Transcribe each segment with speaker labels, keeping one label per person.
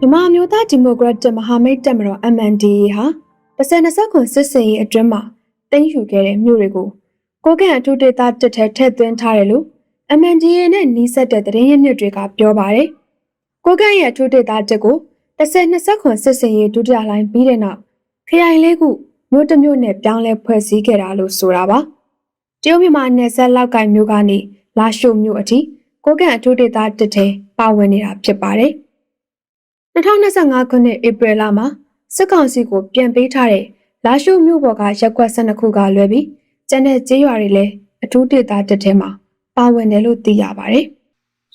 Speaker 1: မြန်မာမျိုးသားဒီမိုကရက်တစ်မဟာမိတ်တပ်မတော် MNDAA ဟာ10-20ခုစစ်စင်ရေးအတွင်းမှာတင်ယူခဲ့တဲ့မြို့တွေကိုကိုကန့်အထူးဒေသတက်ထဲထည့်သွင်းထားတယ်လို့ MNDAA နဲ့နှီးစပ်တဲ့သတင်းရင်းမြစ်တွေကပြောပါတယ်။ကိုကန့်ရဲ့အထူးဒေသတက်ကို10-20ခုစစ်စင်ရေးဒုတိယလိုင်းပြီးတဲ့နောက်ခရိုင်လေးခုမြို့တစ်မြို့နဲ့ပြောင်းလဲဖွဲ့စည်းခဲ့တာလို့ဆိုတာပါ။တရုတ်မြန်မာနယ်စပ်လောက်ကင်မြို့ကနေလာရှိုမြို့အထိကိုကန့်အထူးဒေသတက်ထဲပါဝင်နေတာဖြစ်ပါတယ်။ 2025ခုနှစ်ဧပြီလမှာစစ်ကောင်စီကိုပြန်ပေးထားတဲ့လာရှိုးမြို့ပေါ်ကရက်ကွက်12ခုကလွဲပြီးကျန်တဲ့ကျေးရွာတွေလည်းအထူးဒေသတက်ထဲမှာပါဝင်တယ်လို့သိရပါတယ်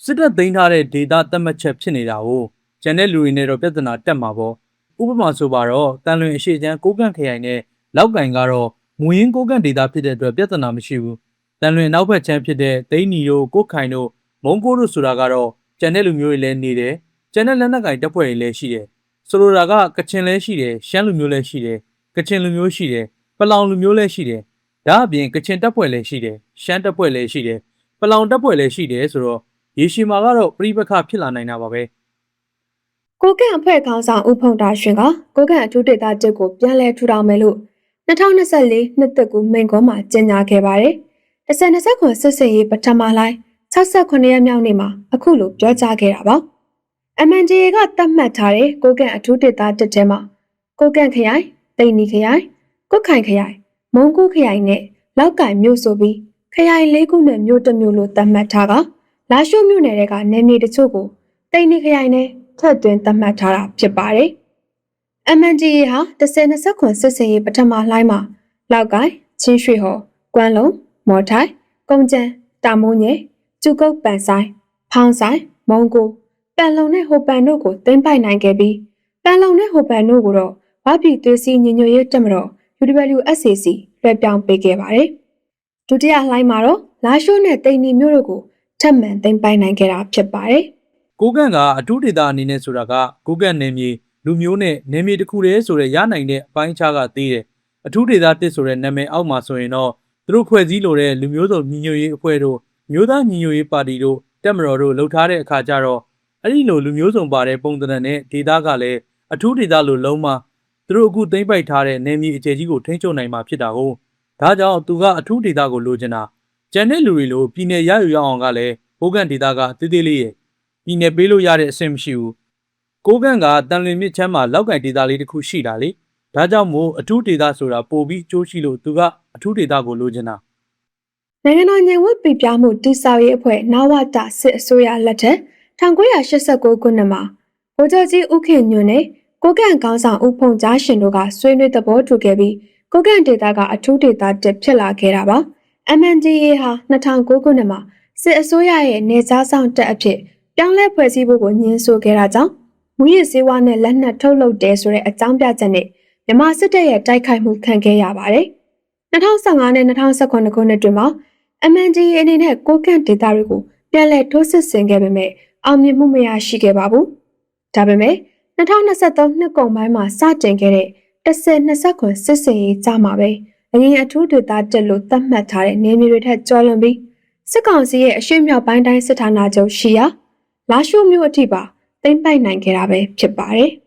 Speaker 2: စစ်တပ်သိမ်းထားတဲ့ဒေတာတတ်မှတ်ချက်ဖြစ်နေတာကိုကျန်တဲ့လူတွေနဲ့တော့ပြဿနာတက်မှာပေါ့ဥပမာဆိုပါတော့တန်လွင်အရှိချမ်းကိုကန့်ခရိုင်နဲ့လောက်ကင်ကတော့မူရင်းကိုကန့်ဒေတာဖြစ်တဲ့အတွက်ပြဿနာမရှိဘူးတန်လွင်နောက်ဘက်ချမ်းဖြစ်တဲ့ဒိန်းနီတို့ကိုခိုင်တို့မုံကိုတို့ဆိုတာကတော့ကျန်တဲ့လူမျိုးတွေလည်းနေတယ် ကျန်တဲ့လက်နက်ကင်တပ်ဖွဲ့တွေလည်းရှိတယ်ဆိုလိုတာကကချင်လည်းရှိတယ်ရှမ်းလူမျိုးလည်းရှိတယ်ကချင်လူမျိုးရှိတယ်ပလောင်လူမျိုးလည်းရှိတယ်ဒါအပြင်ကချင်တပ်ဖွဲ့လည်းရှိတယ်ရှမ်းတပ်ဖွဲ့လည်းရှိတယ်ပလောင်တပ်ဖွဲ့လည်းရှိတယ်ဆိုတော့ရေရှည်မှာကတော့ပြိပခဖြစ်လာနိုင်တာပါပဲ။
Speaker 1: ကိုကန့်အဖွဲ့ခေါင်းဆောင်ဦးဖုံတာရှင်ကကိုကန့်အထူးဒေသတက်ကိုပြန်လည်ထူထောင်မယ်လို့2024နှစ်သက်ကူမိန့်ခွန်းမှာကြေညာခဲ့ပါတယ်။10-20ခုစစ်စင်ရေးပထမလိုင်း68ရက်မြောက်နေ့မှာအခုလိုပြောကြားခဲ့တာပါ။ MNDA ကသတ်မှတ်ထားတဲ့ကိုကန့်အထူးဒေသတက်ထဲမှာကိုကန့်ခရိုင်၊တိန်နီခရိုင်၊ကုတ်ခိုင်ခရိုင်၊မုံကူခရိုင်နဲ့လောက်ကင်မြို့ဆိုပြီးခရိုင်လေးခုနဲ့မြို့တစ်မြို့လို့သတ်မှတ်ထားကလာရှိုးမြို့နယ်တွေကနေမြေတချို့ကိုတိန်နီခရိုင်နဲ့ထပ်သွင်းသတ်မှတ်ထားတာဖြစ်ပါတယ်။ MNDA ဟာ10-20ခုစစ်စင်ရေးပထမလှိုင်းမှာလောက်ကိုင်းချင်းရွှေဟော်ကွမ်းလုံးမော်ထိုင်ကုန်းကျန်းတာမိုးညဲကျုကုတ်ပန်ဆိုင်ဖောင်းဆိုင်မုံကို ပန်လုံနဲ့ဟိုပန်တို့ကိုသိမ်းပိုက်နိုင်ခဲ့ပြီးပန်လုံနဲ့ဟိုပန်တို့ကိုတော့ဝါပြည်သွေးစည်းညီညွတ်ရေးတက်မတော် UWSAC လွှဲပြောင်းပေးခဲ့ပါတယ်။ဒုတိယလှိုင်းမှာတော့လာရှိုးနဲ့တိန်နီမြို့တို့ကိုထပ်မံသိမ်းပိုက်နိုင်ခဲ့တာဖြစ်ပါတယ်။
Speaker 2: ကိုကန့်ကအထူးဒေသအနေနဲ့ဆိုတာကကိုကန့်နယ်မြေလူမျိုးနဲ့နယ်မြေတစ်ခုတည်းဆိုတဲ့ရနိုင်တဲ့အပိုင်းခြားကသေးတယ်အထူးဒေသတစ်ဆိုတဲ့နာမည်အောက်မှာဆိုရင်တော့သူတို့ဖွဲ့စည်းလိုတဲ့လူမျိုးစုံညီညွတ်ရေးအဖွဲ့တို့မျိုးသားညီညွတ်ရေးပါတီတို့တက်မတော်တို့လှုပ်ထားတဲ့အခါကျတော့ အဲ့ဒီလိုလူမျိုးစုံပါတဲ့ပုံသဏ္ဍာန်နဲ့ဒေသကလည်းအထူးဒေသလိုလုံးမသူတို့အခုသိမ့်ပိုက်ထားတဲ့နယ်မြေအခြေကြီးကိုထိန်းချုပ်နိုင်မှာဖြစ်တာကိုဒါကြောင့်သူကအထူးဒေသကိုလိုချင်တာကျန်တဲ့လူတွေလိုပြည်နယ်ရယူရအောင်ကလည်းဘိုးကန်ဒေသကတေးသေးလေးရဲ့ပြည်နယ်ပေးလို့ရတဲ့အဆင့်မရှိဘူးကိုကန့်ကတန်လွင်မြစ်ချမ်းမှာလောက်ကင်ဒေသလေးတစ်ခုရှိတာလေဒါကြောင့်မို့အထူးဒေသဆိုတာပို့ပြီးအကျိုးရှိလို့သူကအထူးဒေသကိုလိုချင်တာ
Speaker 1: နိုင်ငံတော်ညင်ဝတ်ပြပြမှုတိဆောက်ရေးအဖွဲ့နဝတစစ်အစိုးရလက်ထက် 1989ခုနှစ်မှာဗိုလ်ချုပ်ကြီးဦးခင်ညွန့်နဲ့ကိုကန့်ကောင်းဆောင်ဦးဖုံကြားရှင်တို့ကဆွေးနွေးသဘောတူခဲ့ပြီးကိုကန့်ဒေတာကအထူးဒေတာတက်ဖြစ်လာခဲ့တာပါ MNDA ဟာ2009ခုနှစ်မှာစစ်အစိုးရရဲ့နေကြားဆောင်တက်အဖြစ်ပြောင်းလဲဖွဲ့စည်းဖို့ကိုညှင်းဆိုခဲ့တာကြောင့်မူရစ်စည်းဝါးနဲ့လက်နက်ထုတ်လုပ်တယ်ဆိုတဲ့အကြောင်းပြချက်နဲ့မြန်မာစစ်တပ်ရဲ့တိုက်ခိုက်မှုခံခဲ့ရပါတယ်2015နဲ့2019ခုနှစ်တွင်မှာ MNDA အနေနဲ့ကိုကန့်ဒေတာတွေကိုပြန်လည်ထိုးစစ်ဆင်ခဲ့ပေမဲ့ အောင်မြင်မှုမရရှိခဲ့ပါဘူး။ဒါပေမဲ့2023နှစ်ကုန်ပိုင်းမှာစတင်ခဲ့တဲ့10-20ခွန်စစ်စင်ရေးကြမှာပဲအရင်အထူးဒေတာတက်လို့သတ်မှတ်ထားတဲ့နေမြေတွေထက်ကျော်လွန်ပြီးစစ်ကောင်စီရဲ့အရှိမြောက်ပိုင်းတိုင်းစစ်ဌာနချုပ်ရှိရာလာရှိုးမြို့အထိပါသိမ်းပိုက်နိုင်ခဲ့တာပဲဖြစ်ပါတယ်။